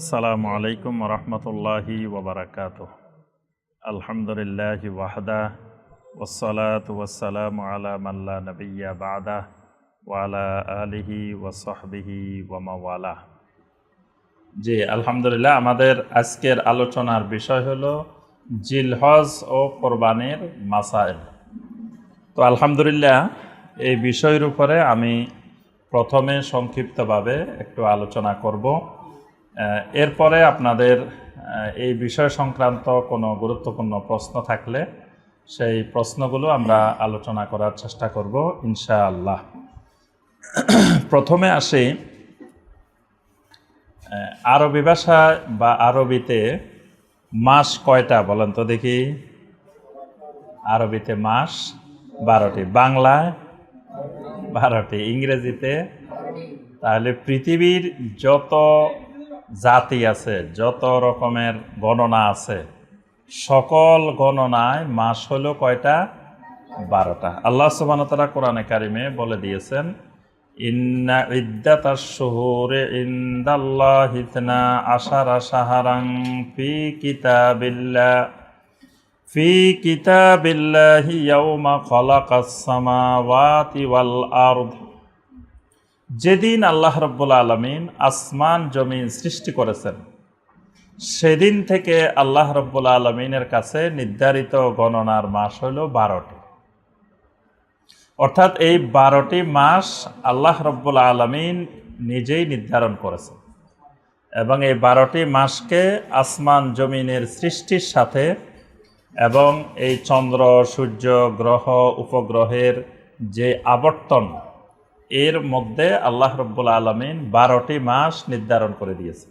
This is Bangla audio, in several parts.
আসসালামু আলাইকুম রহমতুল্লাহি ওবরাকাত আলহামদুলিল্লাহ ওয়াহদা ওসলাত ওয়াসালাম আলা মাল্লা নবিয়া বাদা ওয়ালা আলিহি ওয়াসহবিহি ওয়ামাওয়ালা জি, আলহামদুলিল্লাহ, আমাদের আজকের আলোচনার বিষয় হলো জিলহজ ও কোরবানির মাসাইল। তো আলহামদুলিল্লাহ, এই বিষয়ের উপরে আমি প্রথমে সংক্ষিপ্তভাবে একটু আলোচনা করব। এরপরে আপনাদের এই বিষয় সংক্রান্ত কোনো গুরুত্বপূর্ণ প্রশ্ন থাকলে সেই প্রশ্নগুলো আমরা আলোচনা করার চেষ্টা করব, ইনশাআল্লাহ। প্রথমে আসি আরবি ভাষা বা আরবিতে মাস কয়টা বলেন তো দেখি। আরবিতে মাস বারোটি বাংলায় বারোটি, ইংরেজিতে তাহলে পৃথিবীর যত জাতি আছে, যত রকমের গণনা আছে, সকল গণনায় মাস হলো কয়টা? বারোটা। আল্লাহ সুবান তারা কোরআনে কারিমে বলে দিয়েছেন, ইন্না ইদ্দাতাশ শুহুরে ইনদাল্লাহি ইতনা আশারা শাহরান ফি কিতাবিল্লাহ, ফি কিতাবিল্লাহি ইয়াউমা খালাকাস সামাওয়াতি ওয়াল আরদ। যেদিন আল্লাহ রব্বুল আলমিন আসমান, জমিন সৃষ্টি করেছেন, সেদিন থেকে আল্লাহ রব্বুল আলমিনের কাছে নির্ধারিত গণনার মাস হল বারোটি। অর্থাৎ এই বারোটি মাস আল্লাহ রব্বুল আলমিন নিজেই নির্ধারণ করেছেন এবং এই বারোটি মাসকে আসমান, জমিনের সৃষ্টির সাথে এবং এই চন্দ্র, সূর্য, গ্রহ, উপগ্রহের যে আবর্তন এর মধ্যে আল্লাহ রব্বুল আলমিন বারোটি মাস নির্ধারণ করে দিয়েছে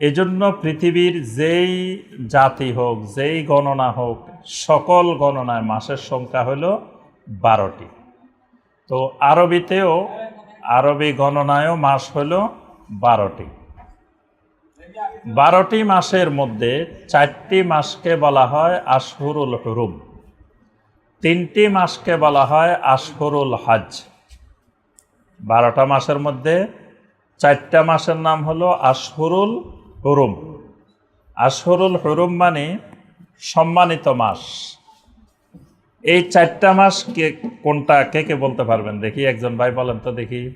এজন্য পৃথিবীর যেই জাতি হোক, যেই গণনা হোক, সকল গণনায় মাসের সংখ্যা হল বারোটি। তো আরবিতেও, আরবি গণনায়ও মাস হল বারোটি। বারোটি মাসের মধ্যে চারটি মাসকে বলা হয় আশহুরুল হুরুম। তিনটি মাসকে বলা হয় আশহুরুল হজ বারোটা মাসের মধ্যে চারটা মাসের নাম হলো আশহুরুল হুরুম। আশহুরুল হরুম মানে সম্মানিত মাস। এই চারটা মাস কে, কোনটা, কে কে বলতে পারবেন? দেখি, একজন ভাই বলেন তো দেখি।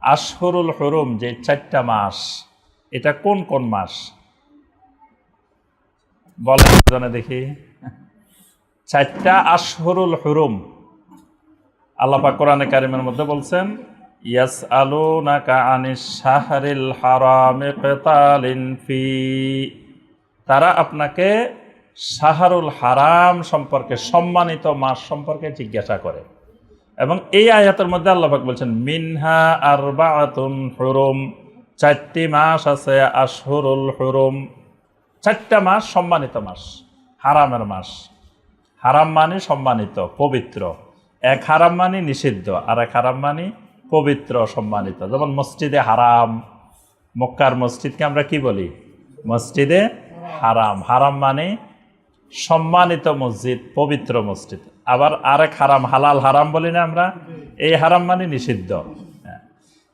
আশহুরুল হরুম, যে চারটা মাস, এটা কোন কোন মাস? বলেন দেখি। চারটা আশহরুল হুরুম। আল্লাপা কোরআনে কারিমের মধ্যে বলছেন ইয়াস আলু নাকা আনিস শাহরিল হারামে কেতালিন ফি তারা আপনাকে শাহরুল হারাম সম্পর্কে সম্মানিত মাস সম্পর্কে জিজ্ঞাসা করে। এবং এই আয়াতের মধ্যে আল্লাহাক বলছেন, মিনহা আরবাআতুন হুরুম চারটি মাস আছে আশহুরুল হুরুম। চারটা মাস সম্মানিত মাস, হারামের মাস। হারাম মানে সম্মানিত, পবিত্র। এক হারাম মানে নিষিদ্ধ, আর এক হারাম মানে পবিত্র সম্মানিত। যেমন মসজিদে হারাম, মক্কার মসজিদকে আমরা কি বলি? মসজিদে হারাম। হারাম মানে সম্মানিত মসজিদ, পবিত্র মসজিদ। আবার আরেক হারাম, হালাল হারাম বলি না আমরা? এই হারাম মানে নিষিদ্ধ। হ্যাঁ।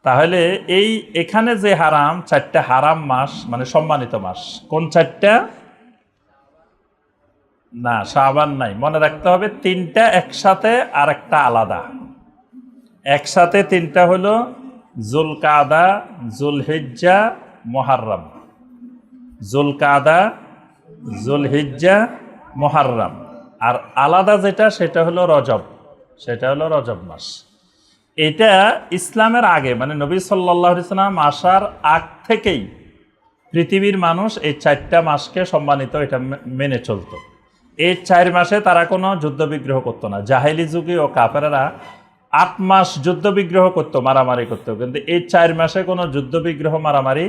তাহলে এই এখানে যে হারাম, চারটা হারাম মাস মানে সম্মানিত মাস। কোন চারটা? না সাবান নাই। মনে রাখতে হবে তিনটা একসাথে আর একটা আলাদা। একসাথে তিনটা হলো জুল কাদা জুল হিজ্জা মোহার্রাম। জুল কাদা জুল হিজ্জা মোহার্রাম। আর আলাদা যেটা, সেটা হলো রজব। সেটা হলো রজব মাস। এটা ইসলামের আগে মানে নবী সাল্লাহ ইসলাম আসার আগ থেকেই পৃথিবীর মানুষ এই চারটা মাসকে সম্মানিত, এটা মেনে চলতো। এই চার মাসে তারা কোনো যুদ্ধ বিগ্রহ করতো না। জাহেলি যুগে ও কাফেরা আট মাস যুদ্ধ বিগ্রহ করতো, মারামারি করতো। কিন্তু এই চার মাসে কোনো যুদ্ধ বিগ্রহ মারামারি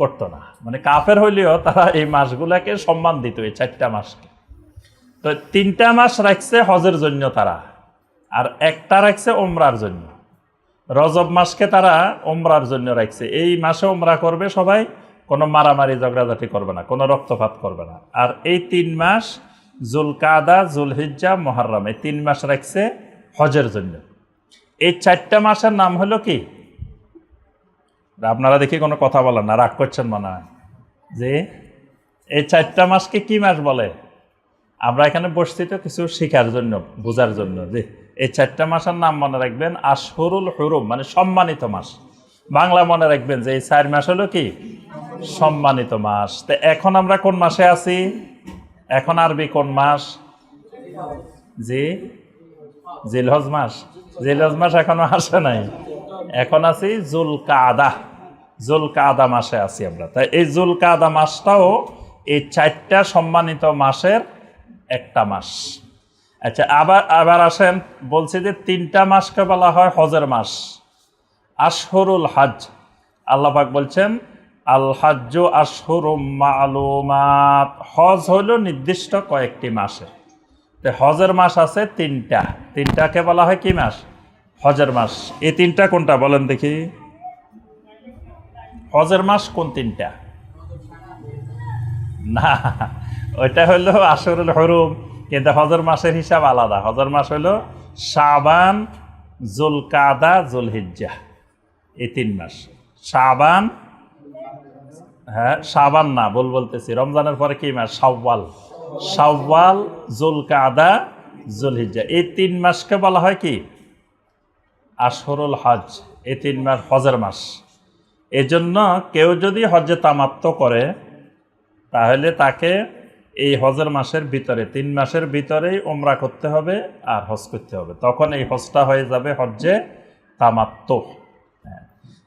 করতো না। মানে কাফের হইলেও তারা এই মাসগুলাকে সম্মান দিত, এই চারটা মাসকে। তো তিনটা মাস রাখছে হজের জন্য তারা, আর একটা রাখছে ওমরার জন্য। রজব মাসকে তারা ওমরার জন্য রাখছে। এই মাসে ওমরা করবে সবাই, কোনো মারামারি, ঝগড়াঝাটি করবে না, কোনো রক্তপাত করবে না। আর এই তিন মাস জুলকাদা, জুলহিজ্জা মহারম এই তিন মাস রাখছে হজের জন্য। এই চারটা মাসের নাম হলো কি? আপনারা দেখি কোনো কথা বলেন না, রাগ করছেন মনে হয়। যে এই চারটা মাসকে কি মাস বলে? আমরা এখানে বসছি তো কিছু শেখার জন্য, বোঝার জন্য। যে এই চারটা মাসের নাম মনে রাখবেন, আশহরুল হরুম মানে সম্মানিত মাস। বাংলা মনে রাখবেন যে এই চার মাস হলো কি? সম্মানিত মাস। তো এখন আমরা কোন মাসে আছি? এখন আরবি কোন মাস? জি? জিলহজ মাস। জিলহজ মাস এখনও আসে নাই। এখন আছি জুল কাদা জুল কাদা মাসে আছি আমরা। তাই এই জুল কাদা মাসটাও এই চারটা সম্মানিত মাসের একটা মাস। আচ্ছা আবার আবার আসেন। বলছি যে তিনটা মাসকে বলা হয় হজের মাস। আশহরুল হজ। আল্লাপাক বলছেন আল হাজ্য মালুমাত। হজ হলো নির্দিষ্ট কয়েকটি মাসে। হজের মাস আছে তিনটা। তিনটাকে বলা হয় কি মাস? হজের মাস। এই তিনটা কোনটা বলেন দেখি। হজের মাস কোন তিনটা? না, ওইটা হলো আসরুল হরুম। কিন্তু হজর মাসের হিসাব আলাদা। হজর মাস হলো শাবান, জুলকাদা জুলহিজ্জা এই তিন মাস। শাবান হ্যাঁ সাবান না বল বলতেছি। রমজানের পরে কি মাস? শাওয়াল। শাওয়াল, জুলকাদা, জুলহিজ্জা। এই তিন মাসকে বলা হয় কি? আশহরুল হজ। এই তিন মাস হজের মাস। এজন্য কেউ যদি হজে তামাত্ম করে, তাহলে তাকে এই হজের মাসের ভিতরে, তিন মাসের ভিতরেই ওমরা করতে হবে আর হজ করতে হবে। তখন এই হজটা হয়ে যাবে হজ্জে তামাত্ম।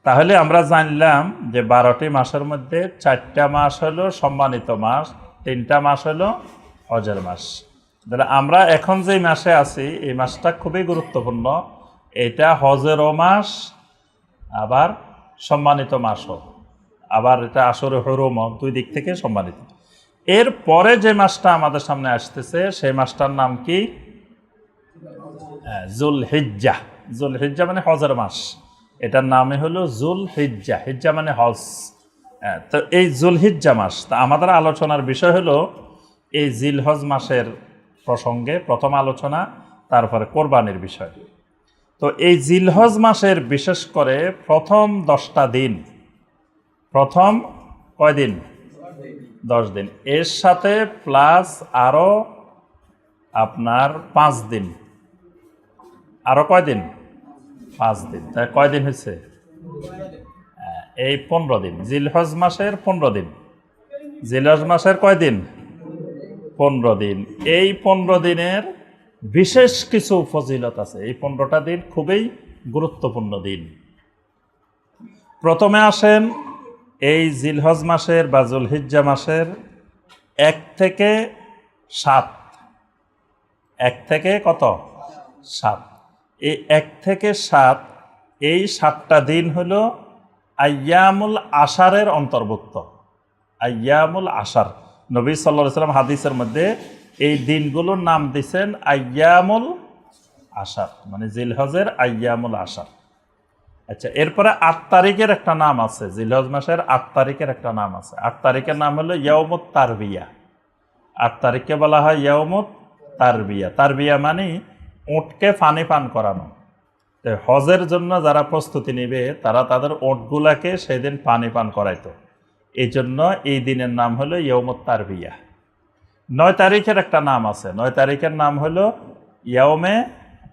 তাহলে আমরা জানলাম যে বারোটি মাসের মধ্যে চারটা মাস হলো সম্মানিত মাস, তিনটা মাস হলো হজের মাস। তাহলে আমরা এখন যে মাসে আছি, এই মাসটা খুবই গুরুত্বপূর্ণ। এটা হজেরও মাস, আবার সম্মানিত মাসও। আবার এটা আসরে হরুম দুই দিক থেকে সম্মানিত। এর পরে যে মাসটা আমাদের সামনে আসতেছে, সেই মাসটার নাম কি? জুল হিজ্জা জুল হিজ্জা মানে হজের মাস। এটার নামে হলো জুল হিজ্জা হিজ্জা মানে হজ হ্যাঁ, তো এই জুল হিজ্জা মাস তা আমাদের আলোচনার বিষয় হলো এই জিলহজ মাসের প্রসঙ্গে প্রথম আলোচনা তারপরে কোরবানির বিষয়। তো এই জিলহজ মাসের বিশেষ করে প্রথম দশটা দিন প্রথম কয়দিন দশ দিন। এর সাথে প্লাস আরও আপনার পাঁচ দিন। আরও কয়দিন পাঁচ দিন। তাই কয়দিন হয়েছে? হ্যাঁ, এই পনেরো দিন। জিলহজ মাসের পনেরো দিন। জিলহজ মাসের কয়দিন পনেরো দিন। এই পনেরো দিনের বিশেষ কিছু ফজিলত আছে। এই পনেরোটা দিন খুবই গুরুত্বপূর্ণ দিন। প্রথমে আসেন এই জিলহজ মাসের বা জুলহিজ্জা মাসের এক থেকে সাত। এক থেকে কত? সাত। এই এক থেকে সাত, এই সাতটা দিন হলো আয়ামুল আশারের অন্তর্ভুক্ত। আয়ামুল আশার। নবী সাল্লা সাল্লাম হাদিসের মধ্যে এই দিনগুলোর নাম দিছেন আয়ামুল আশার মানে জিলহজের আয়ামুল আশার। আচ্ছা এরপরে আট তারিখের একটা নাম আছে, জিলহজ মাসের আট তারিখের একটা নাম আছে। আট তারিখের নাম হলো ইয়মত তারবিয়া। আট তারিখকে বলা হয় ইয়মত তারবিয়া। তারবিয়া মানে উঁটকে পানি পান করানো। হজের জন্য যারা প্রস্তুতি নেবে, তারা তাদের ওঁটগুলাকে সেদিন পানি পান করাইতো। এই জন্য এই দিনের নাম হলো ইয়মত তারবিয়া। নয় তারিখের একটা নাম আছে। নয় তারিখের নাম হলো ইয়মে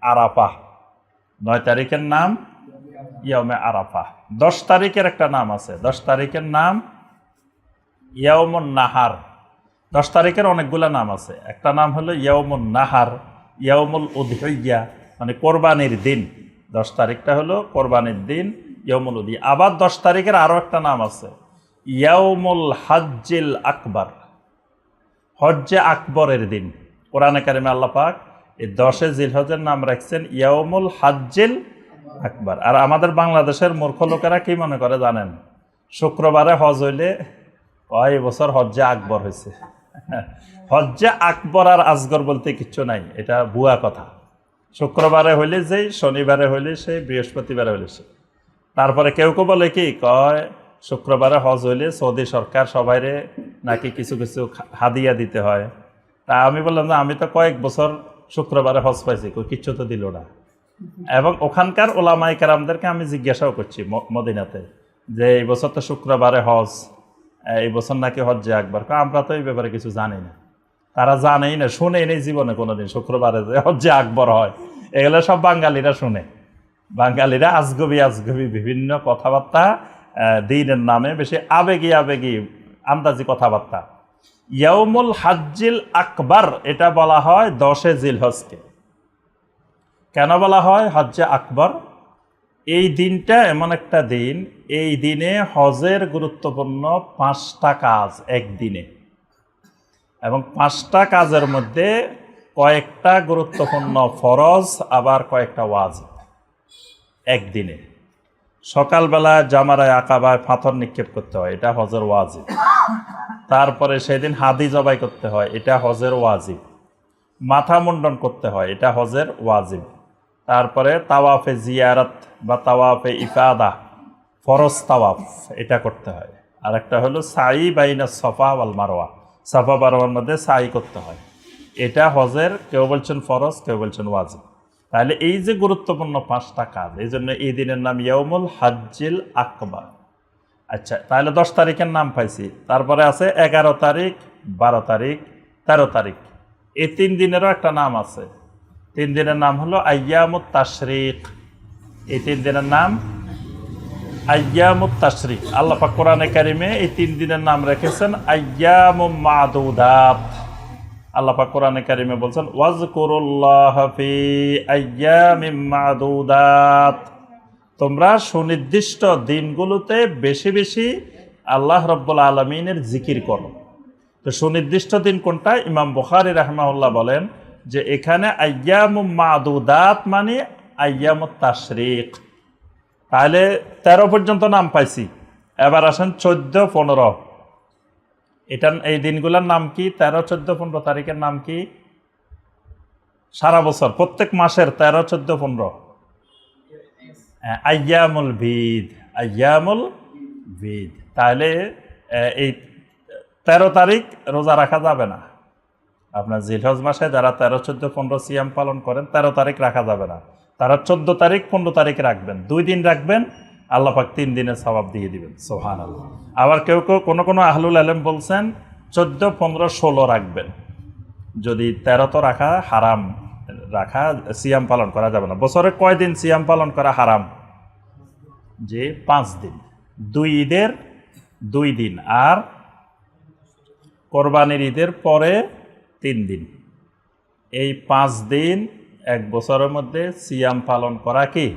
আরাফা। নয় তারিখের নাম ইয়মে আরাফা। দশ তারিখের একটা নাম আছে। দশ তারিখের নাম ইয়মুন নাহার। দশ তারিখের অনেকগুলো নাম আছে। একটা নাম হলো ইয়মুন নাহার। ইয়মুল উদহইয়া মানে কোরবানির দিন। দশ তারিখটা হলো কোরবানির দিন ইয়মুল উদি আবার দশ তারিখের আরও একটা নাম আছে, ইয়াউমুল হাজ্জিল আকবর। হজ্জে আকবরের দিন। কোরআনে কারিমে আল্লাহ পাক এই দশে জিলহজের নাম রাখছেন ইয়াউমুল হাজ্জিল আকবর। আর আমাদের বাংলাদেশের মূর্খ লোকেরা কী মনে করে জানেন? শুক্রবারে হজ হইলে কয় বছর হজ্জে আকবর হয়েছে হজ্জে আকবর আর আজগর বলতে কিচ্ছু নাই, এটা বুয়া কথা। শুক্রবারে হইলে যেই, শনিবারে হইলে সেই, বৃহস্পতিবারে হইলে সে তারপরে কেউ কেউ বলে কি, কয়, শুক্রবারে হজ হইলে সৌদি সরকার সবাইরে নাকি কিছু কিছু হাদিয়া দিতে হয়। তা আমি বললাম যে আমি তো কয়েক বছর শুক্রবারে হজ পাইছি, কই কিচ্ছু তো দিল না। এবং ওখানকার ওলামাই কারামদেরকে আমি জিজ্ঞাসাও করছি মদিনাতে, যে এই বছর তো শুক্রবারে হজ এই বছর নাকি হজ্জে একবার আমরা তো এই ব্যাপারে কিছু জানি না। তারা জানেই না, শুনেই নেই জীবনে কোনোদিন। শুক্রবারে যে হজ্জে আকবর হয়, এগুলো সব বাঙালিরা শুনে। বাঙালিরা আজগবি আজগবি, বিভিন্ন কথাবার্তা দিনের নামে বেশি আবেগী আবেগী, আন্দাজি কথাবার্তা। ইয়াউমুল হাজ্জিল আকবর, এটা বলা হয় দশে জিলহজকে কেন বলা হয় হজ্জে আকবর? এই দিনটা এমন একটা দিন, এই দিনে হজের গুরুত্বপূর্ণ পাঁচটা কাজ একদিনে। এবং পাঁচটা কাজের মধ্যে কয়েকটা গুরুত্বপূর্ণ ফরজ, আবার কয়েকটা ওয়াজ একদিনে। সকালবেলা জামারায় আকাবায় পাথর নিক্ষেপ করতে হয়, এটা হজের ওয়াজিব। তারপরে সেদিন হাদি জবাই করতে হয়, এটা হজের ওয়াজিব। মাথা মুন্ডন করতে হয়, এটা হজের ওয়াজিব। তারপরে তাওয়াফে জিয়ারত বা তাওয়াফে ইফাদা, ফরজ তাওয়াফ, এটা করতে হয়। আর একটা হলো সাই বাইনা সফা ওয়াল মারোয়া সাফা বারোয়ার মধ্যে সাই করতে হয়। এটা হজের, কেউ বলছেন ফরজ, কেউ বলছেন ওয়াজিব। তাহলে এই যে গুরুত্বপূর্ণ পাঁচটা কাজ, এই জন্য এই দিনের নাম ইয়মুল হাজ্জিল আকবার আচ্ছা তাহলে দশ তারিখের নাম পাইছি। তারপরে আছে এগারো তারিখ, বারো তারিখ, তেরো তারিখ। এই তিন দিনেরও একটা নাম আছে। তিন দিনের নাম হলো আয়ামুত তাশরিক এই তিন দিনের নাম আয়ামুত তাশরিক আল্লাহ পাক কোরআনে কারিমে এই তিন দিনের নাম রেখেছেন আয়ামু পাক কোরআনে কারিমে বলছেন, ওয়াজকুরুল্লাহ ফি মাদুদাত তোমরা সুনির্দিষ্ট দিনগুলোতে বেশি বেশি আল্লাহ রব্বুল আলমিনের জিকির করো। তো সুনির্দিষ্ট দিন কোনটা? ইমাম বুখারি রাহমাউল্লাহ বলেন যে এখানে আয়াম মাদুদাত মানে আয়াম তাশরিক। তাহলে তেরো পর্যন্ত নাম পাইছি। এবার আসেন চোদ্দ পনেরো। এটা এই দিনগুলোর নাম কি? তেরো চোদ্দ পনেরো তারিখের নাম কি? সারা বছর প্রত্যেক মাসের তেরো চোদ্দ পনেরো। হ্যাঁ, আয়ামুল ভিদ আয়ামুল ভিদ। তাহলে এই তেরো তারিখ রোজা রাখা যাবে না। আপনার জিলহজ মাসে যারা তেরো, চোদ্দ, পনেরো সিয়াম পালন করেন, তেরো তারিখ রাখা যাবে না। তারা চোদ্দ তারিখ, পনেরো তারিখ রাখবেন। দুই দিন রাখবেন, আল্লাহ পাক তিন দিনের সবাব দিয়ে দিবেন। সোহান আল্লাহ আবার কেউ কেউ কোনো কোনো আহলুল আলম বলছেন, চোদ্দ, পনেরো, ষোলো রাখবেন। যদি তেরো তো রাখা হারাম, রাখা সিয়াম পালন করা যাবে না। বছরে কয়দিন সিয়াম পালন করা হারাম? যে পাঁচ দিন। দুই ঈদের দুই দিন। আর কোরবানির ঈদের পরে তিন দিন। এই পাঁচ দিন, এক বছরের মধ্যে সিয়াম পালন করা কি?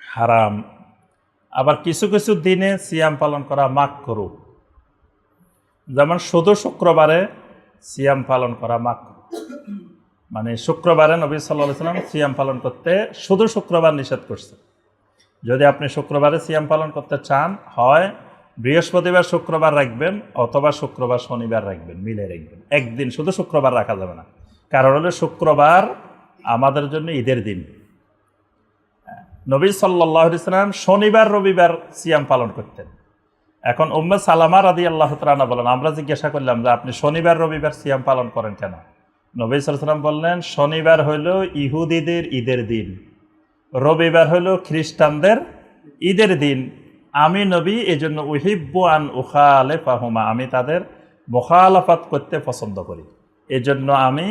হারাম। আবার কিছু কিছু দিনে সিয়াম পালন করা মাক করু যেমন শুধু শুক্রবারে সিয়াম পালন করা মাক মানে শুক্রবারে নবী সাল্লাহ সাল্লাম সিয়াম পালন করতে শুধু শুক্রবার নিষেধ করছে। যদি আপনি শুক্রবারে সিয়াম পালন করতে চান, হয় বৃহস্পতিবার, শুক্রবার রাখবেন অথবা শুক্রবার, শনিবার রাখবেন, মিলে রাখবেন। একদিন শুধু শুক্রবার রাখা যাবে না। কারণ হলো শুক্রবার আমাদের জন্য ঈদের দিন। নবী সাল্লাহ ইসলাম শনিবার, রবিবার সিয়াম পালন করতেন। এখন উম্মে সালামা রাদি আল্লাহ তালা বলেন, আমরা জিজ্ঞাসা করলাম যে আপনি শনিবার, রবিবার সিয়াম পালন করেন কেন? নবী সাল্লাম বললেন, শনিবার হইল ইহুদিদের ঈদের দিন, রবিবার হইল খ্রিস্টানদের ঈদের দিন। আমি নবী এই জন্য উহিব্বু আন উখালে ফাহুমা আমি তাদের মোখালাফাত করতে পছন্দ করি। এই জন্য আমি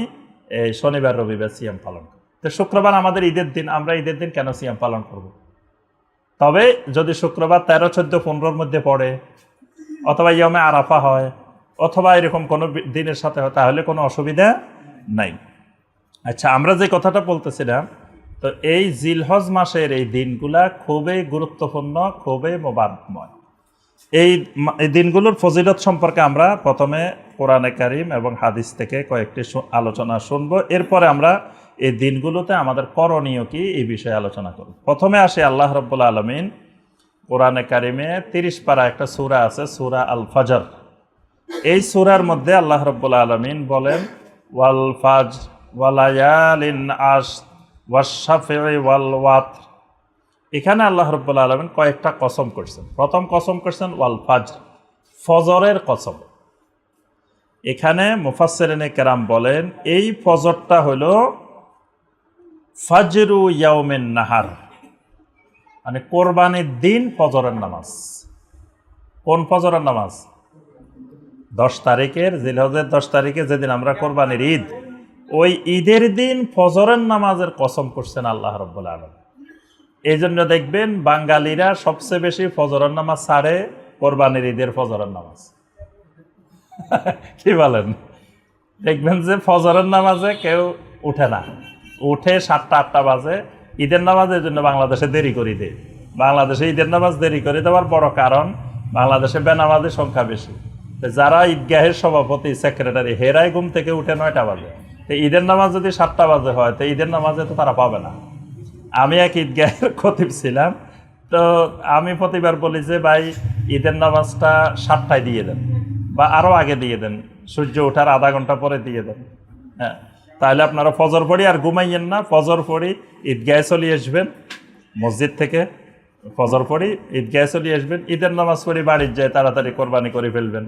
এই শনিবার, রবিবার সিয়াম পালন করি। তো শুক্রবার আমাদের ঈদের দিন, আমরা ঈদের দিন কেন সিয়াম পালন করব। তবে যদি শুক্রবার তেরো, চোদ্দ, পনেরোর মধ্যে পড়ে, অথবা ইয়মে আরাফা হয়, অথবা এরকম কোনো দিনের সাথে হয়, তাহলে কোনো অসুবিধা নাই। আচ্ছা আমরা যে কথাটা বলতেছিলাম তো এই জিলহজ মাসের এই দিনগুলা খুবই গুরুত্বপূর্ণ, খুবই মোবারকময়। এই দিনগুলোর ফজিলত সম্পর্কে আমরা প্রথমে কোরআনে কারিম এবং হাদিস থেকে কয়েকটি আলোচনা শুনব। এরপরে আমরা এই দিনগুলোতে আমাদের করণীয় কি এই বিষয়ে আলোচনা করব। প্রথমে আসে আল্লাহ রব্বুল আলমিন কোরআনে কারিমে তিরিশ পারা একটা সুরা আছে, সুরা আল ফজর এই সূরার মধ্যে আল্লাহ রব্বুল আলমিন বলেন, ওয়াল ফাজ ওয়ালায়ালিন আশ ওয়াশাফি ওয়াল ওয়াত এখানে আল্লাহ রব্বুল আলমিন কয়েকটা কসম করছেন। প্রথম কসম করছেন ওয়াল ফাজ ফজরের কসম। এখানে মুফাসসিরিনে কেরাম বলেন, এই ফজরটা হলো ফাজরু ইয়াউমেন নাহার মানে কোরবানির দিন ফজরের নামাজ। কোন ফজরের নামাজ? দশ তারিখের জিলহজের দশ তারিখে যেদিন আমরা কোরবানির ঈদ ওই ঈদের দিন ফজরের নামাজের কসম করছেন আল্লাহ রব্বুল আলম এই জন্য দেখবেন বাঙালিরা সবচেয়ে বেশি ফজরের নামাজ ছাড়ে কোরবানির ঈদের ফজরের নামাজ। কি বলেন? দেখবেন যে ফজরের নামাজে কেউ উঠে না। উঠে সাতটা, আটটা বাজে। ঈদের নামাজের জন্য বাংলাদেশে দেরি করে দেয়। বাংলাদেশে ঈদের নামাজ দেরি করে দেওয়ার বড় কারণ বাংলাদেশে বেনামাজের সংখ্যা বেশি। যারা ঈদগাহের সভাপতি, সেক্রেটারি হেরাই ঘুম থেকে উঠে নয়টা বাজে। তো ঈদের নামাজ যদি সাতটা বাজে হয়, তো ঈদের নামাজে তো তারা পাবে না। আমি এক ঈদগাহের খতিব ছিলাম, তো আমি প্রতিবার বলি যে, ভাই, ঈদের নামাজটা সাতটায় দিয়ে দেন বা আরও আগে দিয়ে দেন, সূর্য ওঠার আধা ঘণ্টা পরে দিয়ে দেন। হ্যাঁ তাহলে আপনারা ফজর পড়ি আর ঘুমাইয়েন না, ফজর পড়ি, ঈদগাহে চলে আসবেন, মসজিদ থেকে ফজর পড়ি, ঈদগাহে চলে আসবেন, ঈদের নামাজ পড়ি বাড়ির যায় তাড়াতাড়ি কোরবানি করে ফেলবেন।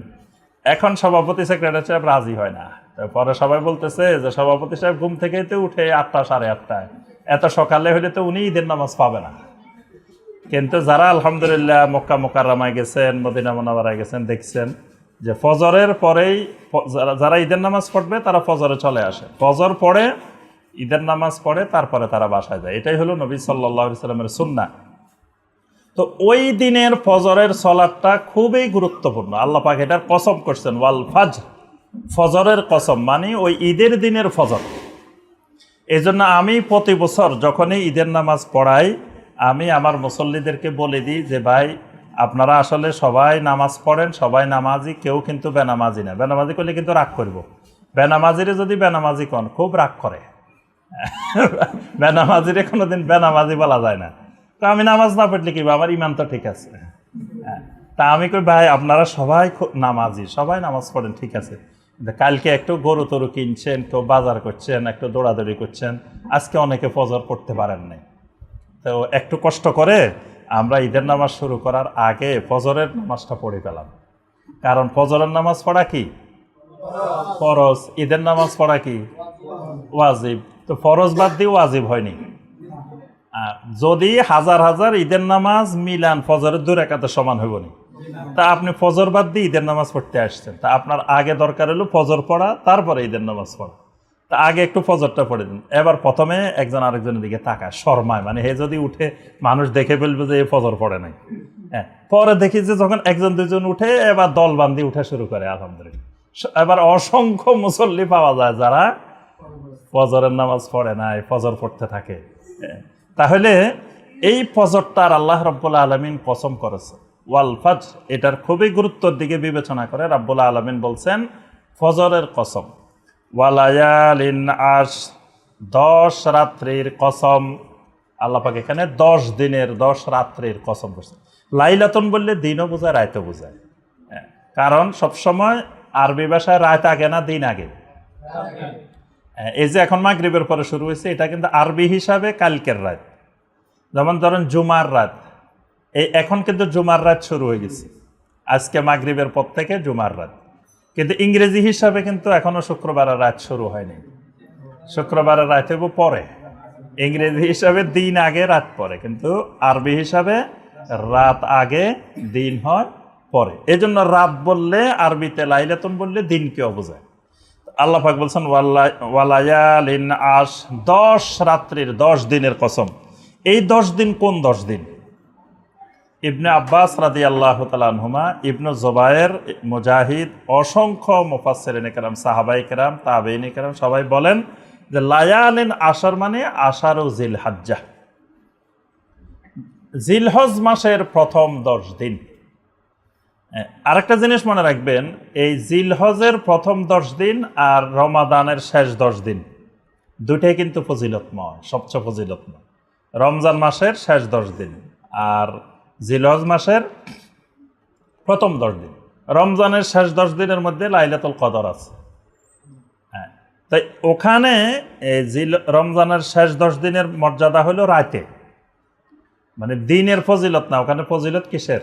এখন সভাপতি সেক্রেটারি সাহেব রাজি হয় না। পরে সবাই বলতেছে যে সভাপতি সাহেব ঘুম থেকে তো উঠে আটটা, সাড়ে আটটায়। এত সকালে হলে তো উনি ঈদের নামাজ পাবে না। কিন্তু যারা আলহামদুলিল্লাহ মক্কা মোকাররামায় গেছেন, মদিনা মোনাবারায় গেছেন, দেখছেন যে ফজরের পরেই যারা- যারা ঈদের নামাজ পড়বে তারা ফজরে চলে আসে। ফজর পড়ে, ঈদের নামাজ পড়ে, তারপরে তারা বাসায় যায়। এটাই হলো নবী সাল্লাহ সাল্লামের সুন্না তো ওই দিনের ফজরের সলাদটা খুবই গুরুত্বপূর্ণ। আল্লাহ পাক এটার কসম করছেন, ওয়াল ফাজ ফজরের কসম মানে ওই ঈদের দিনের ফজর। এই জন্য আমি প্রতি বছর যখনই ঈদের নামাজ পড়াই, আমি আমার মুসল্লিদেরকে বলে দিই যে, ভাই, আপনারা আসলে সবাই নামাজ পড়েন, সবাই নামাজি, কেউ কিন্তু বেনামাজি না। বেনামাজি করলে কিন্তু রাগ করব। বেনামাজিরে যদি বেনামাজি কন, খুব রাগ করে। বেনামাজিরে কোনোদিন বেনামাজি বলা যায় না। তো আমি নামাজ না পড়লে কি আমার ইমান তো ঠিক আছে। হ্যাঁ। তা আমি কই, ভাই, আপনারা সবাই নামাজি, সবাই নামাজ পড়েন, ঠিক আছে। কালকে একটু গরু তরু কিনছেন কেউ বাজার করছেন, একটু দৌড়াদৌড়ি করছেন, আজকে অনেকে ফজর পড়তে পারেন নাই। তো একটু কষ্ট করে আমরা ঈদের নামাজ শুরু করার আগে ফজরের নামাজটা পড়ে পেলাম কারণ ফজরের নামাজ পড়া কি? ফরজ। ঈদের নামাজ পড়া কি? ওয়াজিব। তো ফরজ বাদ দিয়ে ওয়াজিব হয়নি। আর যদি হাজার হাজার ঈদের নামাজ মিলান ফজরের দূর একাতে সমান হইব নি? তা আপনি ফজর বাদ দিয়ে ঈদের নামাজ পড়তে আসছেন। তা আপনার আগে দরকার হলো ফজর পড়া তারপরে ঈদের নামাজ পড়া। তা আগে একটু ফজরটা পড়ে দিন। এবার প্রথমে একজন আরেকজনের দিকে তাকায় শর্মায়। মানে হে যদি উঠে মানুষ দেখে ফেলবে যে এ ফজর পড়ে নাই। হ্যাঁ পরে দেখি যে যখন একজন দুজন উঠে এবার দল বান্ধি উঠে শুরু করে আলহামদুলিল্লাহ। এবার অসংখ্য মুসল্লি পাওয়া যায় যারা ফজরের নামাজ পড়ে নাই ফজর পড়তে থাকে। হ্যাঁ। তাহলে এই ফজরটার আল্লাহ রব্বুল্লা আলমিন কসম করেছে। ওয়াল ফাজ এটার খুবই গুরুত্বর দিকে বিবেচনা করে রাব্বুল্লাহ আলমিন বলছেন ফজরের কসম। ওয়ালায়ালিন আশ দশ রাত্রির কসম। আল্লাপাক এখানে দশ দিনের দশ রাত্রির কসম করছে লাইলাতন বললে দিনও বোঝায় রায়তও বোঝায়। হ্যাঁ, কারণ সবসময় আরবি ভাষায় রাত আগে না দিন আগে? এই যে এখন মাগরিবের পরে শুরু হয়েছে, এটা কিন্তু আরবি হিসাবে কালকের রাত। যেমন ধরেন জুমার রাত, এই এখন কিন্তু জুমার রাত শুরু হয়ে গেছে। আজকে মাগরিবের পর থেকে জুমার রাত। কিন্তু ইংরেজি হিসাবে কিন্তু এখনও শুক্রবারের রাত শুরু হয়নি। শুক্রবারের রাত হইব পরে। ইংরেজি হিসাবে দিন আগে, রাত পরে। কিন্তু আরবি হিসাবে রাত আগে, দিন হয় পরে। এই জন্য রাত বললে, আরবিতে লাইলাতুন বললে দিনকেও বোঝায়। আল্লাহ পাক বলছেন ওয়ালায়ালিন আশ, দশ রাত্রির দশ দিনের কসম। এই দশ দিন কোন দশ দিন? ইবনে আব্বাস রাদি আল্লাহ তালহুমা ইবনু জোবায়ের মুজাহিদ, অসংখ্য মুফাসের কেরাম, সাহাবাই কেরাম, তাবেইন কেরাম সবাই বলেন যে লায়ালিন আশার মানে আশার ও জিল হাজ্জা জিলহজ মাসের প্রথম দশ দিন। আরেকটা জিনিস মনে রাখবেন, এই জিলহজের প্রথম দশ দিন আর রমাদানের শেষ দশ দিন দুটাই কিন্তু ফজিলতময়, সবচেয়ে ফজিলতময়। রমজান মাসের শেষ দশ দিন আর জিলহজ মাসের প্রথম দশ দিন। রমজানের শেষ দশ দিনের মধ্যে লাইলাতুল কদর আছে। হ্যাঁ তাই ওখানে জিল, রমজানের শেষ দশ দিনের মর্যাদা হলো রাতে। মানে দিনের ফজিলত না, ওখানে ফজিলত কিসের?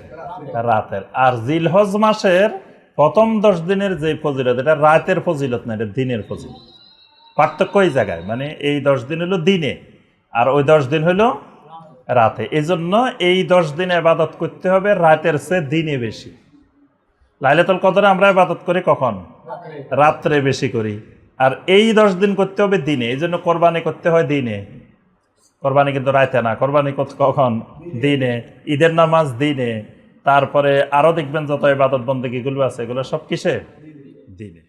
রাতের। আর জিলহজ মাসের প্রথম দশ দিনের যে ফজিলত, এটা রাতের ফজিলত না, এটা দিনের ফজিলত। পার্থক্য এই জায়গায় মানে এই দশ দিন হলো দিনে, আর ওই দশ দিন হলো রাতে। এই জন্য এই দশ দিনে আবাদত করতে হবে, রাতের চেয়ে দিনে বেশি। লাইলাতুল কদরে আমরা আবাদত করি কখন? রাত্রে। বেশি করি। আর এই দশ দিন করতে হবে দিনে এই জন্য কোরবানি করতে হয় দিনে। কোরবানি কিন্তু রাইতে না। কোরবানি কখন? দিনে। ঈদের নামাজ দিনে। তারপরে আরও দেখবেন যত ইবাদত বন্দীগুলো আছে, এগুলো সব কিসে? দিনে।